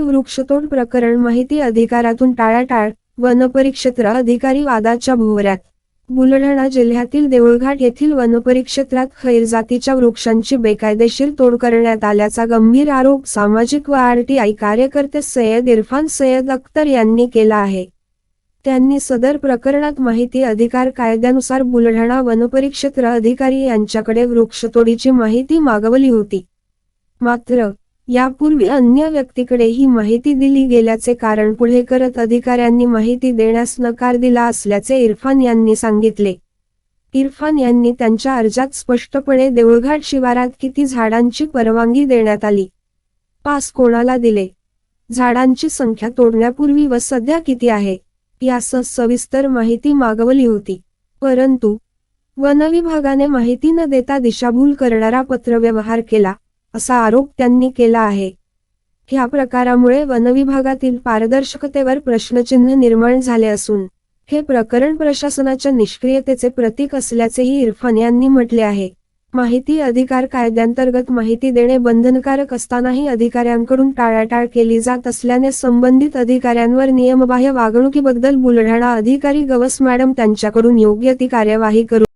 वृक्षतोड प्रकरण माहिती अधिकारातून टाळाटाळ. वनपरिक्षेत्र अधिकारी वादाच्या भोवऱ्यात. बुलढाणा जिल्ह्यातील देऊळघाट येथील वनपरिक्षेत्रात खैर जातीच्या वृक्षांची बेकायदेशीर तोड करण्यात आल्याचा गंभीर आरोप सामाजिक व आरटीआय कार्यकर्ते सय्यद इरफान सय्यद अख्तर यांनी केला आहे. त्यांनी सदर प्रकरणात माहिती अधिकार कायद्यानुसार बुलढाणा वनपरिक्षेत्र अधिकारी यांच्याकडे वृक्षतोडीची माहिती मागवली होती. मात्र यापूर्वी अन्य व्यक्तीकडे ही माहिती दिली गेल्याचे कारण पुढे करत अधिकाऱ्यांनी माहिती देण्यास नकार दिला असल्याचे इरफान यांनी सांगितले. इरफान यांनी त्यांच्या अर्जात स्पष्टपणे देऊळघाट शिवारात किती झाडांची परवानगी देण्यात आली? पास कोणाला दिले? झाडांची संख्या तोडण्यापूर्वी व सध्या किती आहे? यासह सविस्तर माहिती मागवली होती. परंतु वनविभागाने माहिती न देता दिशाभूल करणारा पत्रव्यवहार केला असा आरोप त्यांनी केला आहे. ह्या प्रकारामुळे वनविभागातील पारदर्शकतेवर प्रश्नचिन्ह निर्माण झाले असून हे प्रकरण प्रशासनाच्या निष्क्रियतेचे प्रतीक असल्याचेही इरफान यांनी म्हटले आहे. माहिती अधिकार कायद्यांतर्गत माहिती देणे बंधनकारक असतानाही अधिकाऱ्यांकडून टाळाटाळ केली जात असल्याने संबंधित अधिकाऱ्यांवर नियमबाह्य वागणुकीबद्दल बुलढाणा अधिकारी गवस मॅडम त्यांच्याकडून योग्य ती कार्यवाही करू